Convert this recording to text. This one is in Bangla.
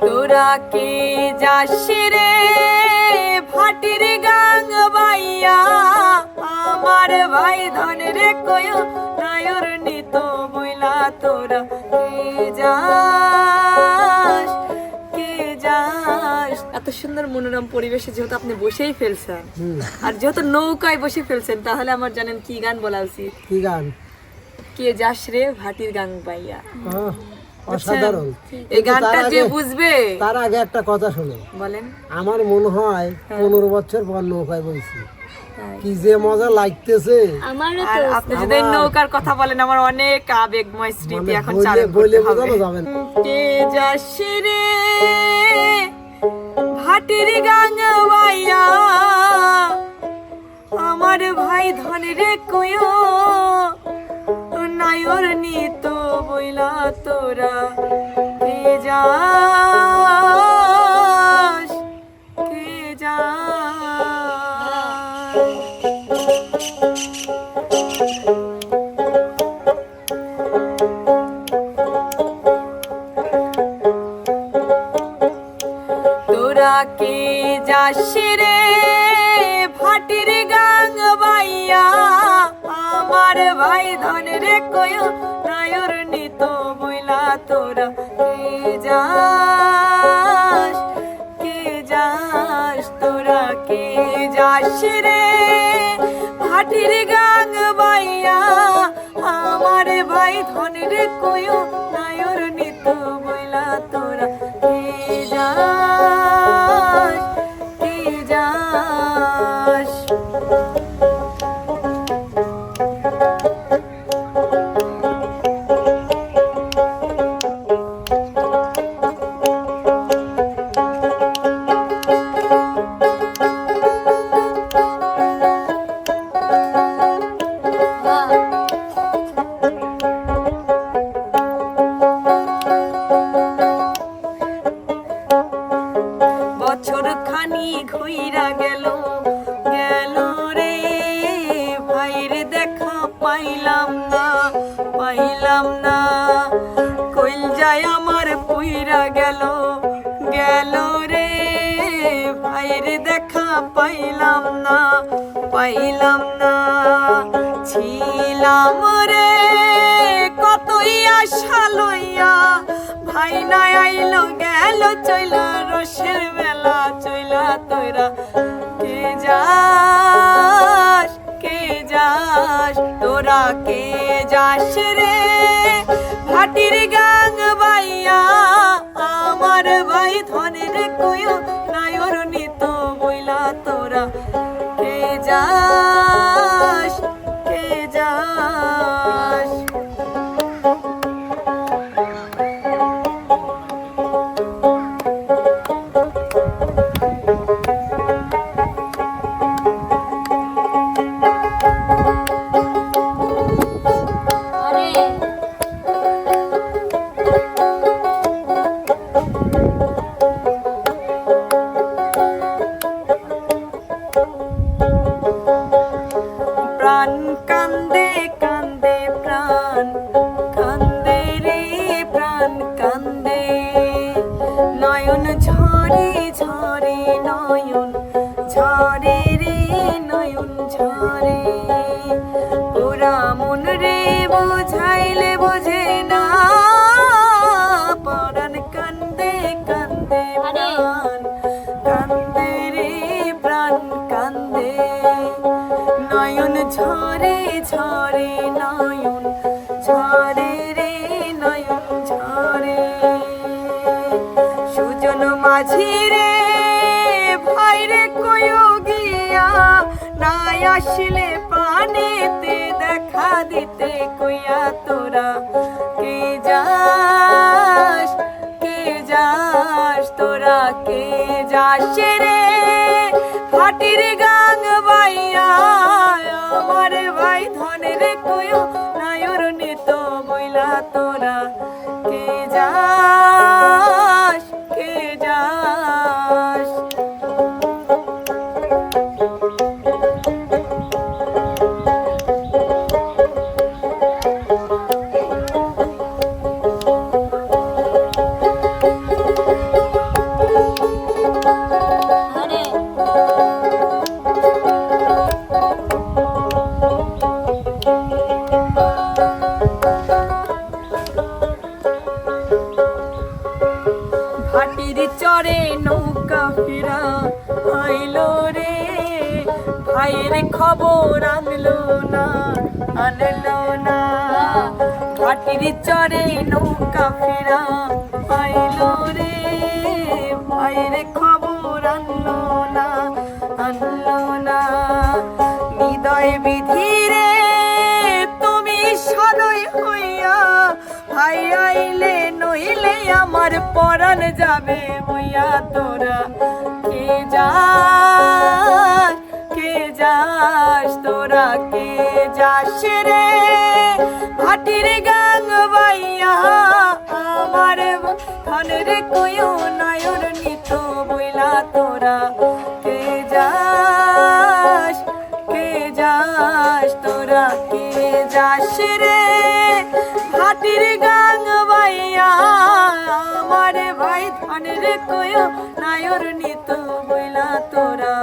তোরা কে যাস রে? ভাটির গাং বাইয়া আমার ভাই ধন রে কয় নায়র নিত বইলা তোরা কে যাস? কে যাস? এত সুন্দর মনোরম পরিবেশে যেহেতু আপনি বসেই ফেলছেন আর যেহেতু নৌকায় বসে ফেলছেন তাহলে আমার জানেন কি গান বলা উচিত? কি গান? কে যাস রে ভাটির গাং বাইয়া। অসাধারণ। এই গানটা যে বুঝবে। তার আগে একটা কথা শোনো। বলেন। আমার মনে হয় পনেরো বছর পর নৌকায় বইছি। কি যে মজা লাগতেছে। আমারও আর তো আপনি যদি নৌকার কথা বলেন আমার অনেক আবেগময় স্মৃতি মানে এখন চালু হবে। বোঝানো যাবে রে ভাটির গাং বাইয়া। আমার ভাই ধন রে কয়ো। তোরা কে যাস? কে তোরা কে যাস রে? ভাটির গাং বাইয়া, আমার ভাই ধন রে কয়, নায়র নিত তোরা কে যাস? কে যাস? তোরা কে যাস রে? ভাটির গাং বাইয়া, আমার ভাই ধন রে কয় নায়র নিত বইলা তোরা কে যাস? কে যাস? পাইলাম না। কইল যায় আমার পুইরা গেল গেল রে। ভাইর দেখা পাইলাম না পাইলাম না। ছিলাম রে, কতই আশা লইয়া। ভাই নাই আইলো, গেল, চইলা, রসের বেলা, চইলা তোরা কে যাস কে যাস, তোরা কে যাস রে? ভাটির গাঙ্গ বাইয়া আমার ভাই ধনের কয়ো প্রাণ কান্দে কান্দে প্রাণ কান্দে রে প্রাণ কান্দে নয়ন ঝরে ঝরে নয়ন ঝরে রে নয়ন ঝরে ওরা মন রে বোঝাইলে বোঝে না পরাণ কান্দে কান্দে। প্রাণ কান্দে ঝরে ঝরে নয়ন, ঝরে রে নয়ন, ঝরে। সুজন মাঝি রে ভাই রে কয়ো গিয়া নাই আসলে পানেতে, দেখা দিতে কইয়া তোরা। ভাই ধনের কয়ো নায়র নিত বইলা তোরা কে যাস চরে নৌকা ফিরা আইলো রে। ভাইয়ের খবর আনলো না আনলো না। ঘাটির চরে নৌকা ফিরা আইলো রে। ভাইয়ের খবর আমার পরাণ যাবে মইয়া তোরা। কে যাস কে যাস, তোরা কে যাস রে? ভাটির গাং বাইয়া, আমার ধনের কয়ো নায়র নিত বইলা তোরা। ধানের কয় নায়র নিত বইলা তোরা।